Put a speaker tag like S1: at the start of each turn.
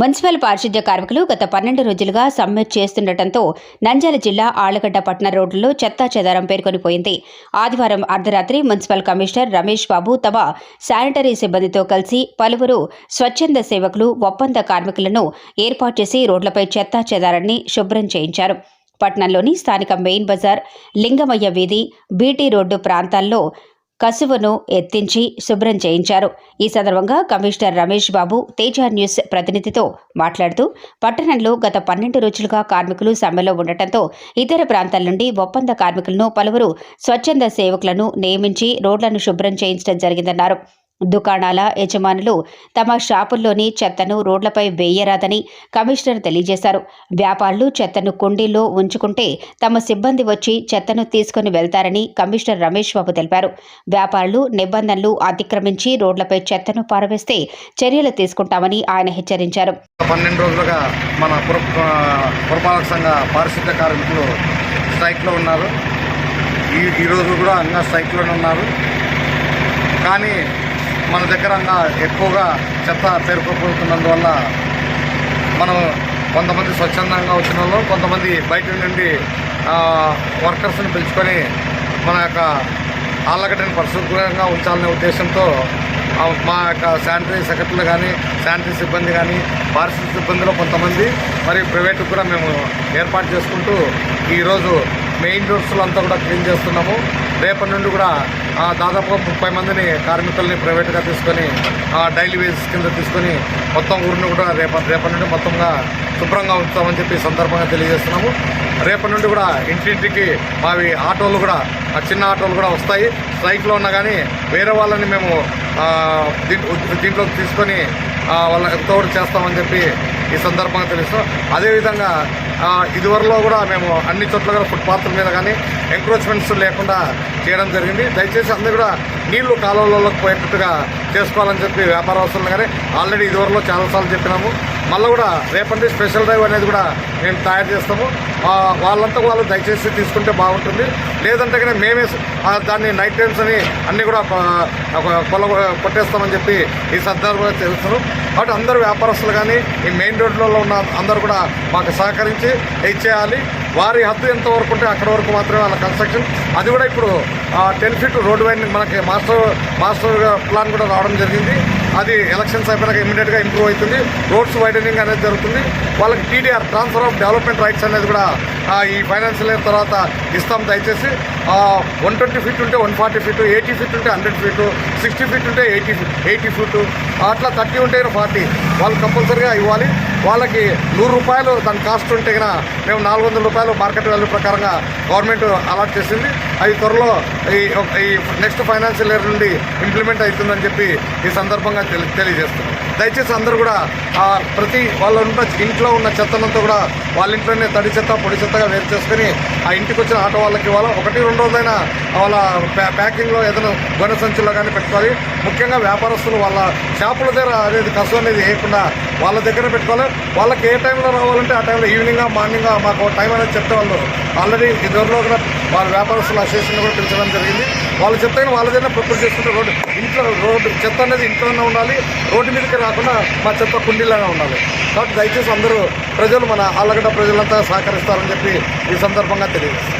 S1: Municipal పారిశుద్ధ్య కార్మికులు గత పన్నెండు రోజులుగా సమ్మె చేస్తుండటంతో నంద్యాల జిల్లా ఆళ్ళగడ్డ పట్టణ రోడ్లలో చెత్తా చెదారం పేర్కొనిపోయింది. ఆదివారం అర్ధరాత్రి మున్సిపల్ కమిషనర్ రమేష్ బాబు తమ శానిటరీ సిబ్బందితో కలిసి పలువురు స్వచ్ఛంద సేవకులు ఒప్పంద కార్మికులను ఏర్పాటు చేసి రోడ్లపై చెత్తా చెదారాన్ని శుభ్రం చేయించారు. పట్టణంలోని స్థానిక మెయిన్ బజార్ లింగమయ్య వీధి బీటీ రోడ్డు ప్రాంతాల్లో కసువును ఎత్తించి శుభ్రం చేయించారు. ఈ సందర్భంగా కమిషనర్ రమేష్ బాబు తేజ న్యూస్ ప్రతినిధితో మాట్లాడుతూ పట్టణంలో గత పన్నెండు రోజులుగా కార్మికులు సమ్మెలో ఉండటంతో ఇతర ప్రాంతాల నుండి ఒప్పంద కార్మికులను పలువురు స్వచ్ఛంద సేవకులను నియమించి రోడ్లను శుభ్రం చేయించడం జరిగిందన్నారు. దుకాణాల యజమానులు తమ షాపుల్లోని చెత్తను రోడ్లపై వేయరాదని కమిషనర్ తెలియజేశారు. వ్యాపారులు చెత్తను కుండీల్లో ఉంచుకుంటే తమ సిబ్బంది వచ్చి చెత్తను తీసుకుని వెళ్తారని కమిషనర్ రమేష్ బాబు తెలిపారు. వ్యాపారులు నిబంధనలు అతిక్రమించి రోడ్లపై చెత్తను పారవేస్తే చర్యలు తీసుకుంటామని ఆయన హెచ్చరించారు.
S2: పన్నెండు రోజులుగా మన పురపాలక సంఘ పారిశుద్ధ కార్మికులు స్ట్రైక్లో ఉన్నారు. ఈ ఈరోజు కూడా ఇంకా స్ట్రైక్లోనే ఉన్నారు. కానీ మన దగ్గర ఎక్కువగా చెత్త పేరుకోబోతున్నందువల్ల మనం కొంతమంది స్వచ్ఛందంగా వచ్చిన వాళ్ళు కొంతమంది బయట నుండి వర్కర్స్ని పిలుచుకొని మన యొక్క ఆళ్ళగడ్డని పరిశుభ్రంగా ఉంచాలనే ఉద్దేశంతో మా యొక్క శానిటరీ సెక్రటరీలు కానీ శానిటరీ సిబ్బంది కానీ పారిశుద్ధ సిబ్బందిలో కొంతమంది మరియు ప్రైవేట్ కూడా మేము ఏర్పాటు చేసుకుంటూ ఈరోజు మెయిన్ రోడ్స్లో అంతా కూడా క్లీన్ చేస్తున్నాము. రేపటి నుండి కూడా దాదాపుగా దాదాపు ముప్పై మందిని కార్మికుల్ని ప్రైవేట్గా తీసుకొని ఆ, డైలీ వేజెస్ కింద తీసుకొని మొత్తం ఊరిని కూడా రేప రేపటి నుండి మొత్తంగా శుభ్రంగా ఉంచుతామని చెప్పి సందర్భంగా తెలియజేస్తున్నాము. రేపటి నుండి కూడా ఇంటింటికి మావి ఆటోలు కూడా చిన్న ఆటోలు కూడా వస్తాయి. స్ట్రైక్లో ఉన్నా కానీ వేరే వాళ్ళని మేము దీంట్లో దీంట్లోకి తీసుకొని ఆ, వాళ్ళ తోడు చేస్తామని చెప్పి ఈ సందర్భంగా తెలుస్తాం అదేవిధంగా ఇదివరలో కూడా మేము అన్ని చోట్ల కూడా ఫుట్పాత్ల మీద కానీ ఎంక్రోచ్మెంట్స్ లేకుండా చేయడం జరిగింది. దయచేసి అందరూ కూడా నీళ్ళు కాలువలలోకి పోయేటట్టుగా చేసుకోవాలని చెప్పి వ్యాపారస్తులను కానీ ఆల్రెడీ ఇదివరలో చాలాసార్లు చెప్పినాము. మళ్ళీ కూడా రేపటి స్పెషల్ డ్రైవ్ అనేది కూడా మేము తయారు చేస్తాము. వాళ్ళంతా వాళ్ళు దయచేసి తీసుకుంటే బాగుంటుంది. లేదంటే కానీ మేమే దాన్ని నైట్ టైమ్స్ అని అన్నీ కూడా కొల కొట్టేస్తామని చెప్పి ఈ సందర్భంగా తెలుస్తాను కాబట్టి అందరూ వ్యాపారస్తులు కానీ ఈ మెయిన్ రోడ్లలో ఉన్న అందరూ కూడా మాకు సహకరించి ఇచ్చేయాలి వారి హద్దు ఎంత వరకు ఉంటే అక్కడ వరకు మాత్రమే వాళ్ళ కన్స్ట్రక్షన్. అది కూడా ఇప్పుడు టెన్ ఫీట్ రోడ్ వైన్ మనకి మాస్టర్ మాస్టర్ ప్లాన్ కూడా రావడం జరిగింది. అది ఎలక్షన్స్ అయిపోయాక ఇమీడియట్గా ఇంప్రూవ్ అవుతుంది. రోడ్స్ వైడనింగ్ అనేది జరుగుతుంది. వాళ్ళకి TDR transfer of development rights అనేది కూడా ఈ ఫైనాన్షియల్ ఇయర్ తర్వాత ఇస్తాం దయచేసి. వన్ ట్వంటీ ఫీట్ ఉంటే one forty feet eighty feet ఉంటే హండ్రెడ్ ఫీట్ సిక్స్టీ ఫీట్ ఉంటే ఎయిటీ ఎయిటీ ఫీట్ అట్లా థర్టీ ఉంటే ఫార్టీ వాళ్ళు కంపల్సరీగా ఇవ్వాలి. వాళ్ళకి నూరు రూపాయలు దాని కాస్ట్ ఉంటే కనుక మేము నాలుగు వందల రూపాయలు మార్కెట్ వాల్యూ ప్రకారంగా గవర్నమెంట్ అలాట్ చేసింది. అది త్వరలో ఈ ఈ నెక్స్ట్ ఫైనాన్షియల్ ఇయర్ నుండి ఇంప్లిమెంట్ అవుతుందని చెప్పి ఈ సందర్భంగా తెలి తెలియజేస్తున్నాం. దయచేసి అందరూ కూడా ప్రతి వాళ్ళ ఉన్న ఇంట్లో ఉన్న చెత్తనంతా కూడా వాళ్ళ ఇంట్లోనే తడి చెత్త పొడి చెత్తగా వేరు చేసుకుని ఆ ఇంటికి వచ్చిన ఆటో వాళ్ళకి ఇవ్వాలి? ఒకటి రెండు రోజులైనా వాళ్ళ ప్యా- ప్యాకింగ్లో ఏదైనా గొనె సంచుల్లో కానీ పెట్టుకోవాలి. ముఖ్యంగా వ్యాపారస్తులు వాళ్ళ షాపుల దగ్గర అనేది కసు అనేది వేయకుండా వాళ్ళ దగ్గర పెట్టుకోవాలి. వాళ్ళకి ఏ టైంలో రావాలంటే ఆ టైంలో ఈవినింగ్ మార్నింగ్ మాకు టైం అనేది చెప్తే వాళ్ళు ఆల్రెడీ ఇద్దరులో కూడా వాళ్ళ వ్యాపారస్తుల అసోసియేషన్ కూడా పిలిచడం జరిగింది. వాళ్ళు చెప్తే వాళ్ళదైనా ప్రిపేర్ చేసుకుంటే రోడ్డు ఇంట్లో రోడ్డు చెత్త అనేది ఇంట్లోనే ఉండాలి. రోడ్డు మీదకి రాకుండా మా చెత్త కుండీలాగా ఉండాలి. కాబట్టి దయచేసి అందరూ ప్రజలు మన ఆలగడ్డ ప్రజలంతా సహకరిస్తారని చెప్పి ఈ సందర్భంగా తెలియజేస్తారు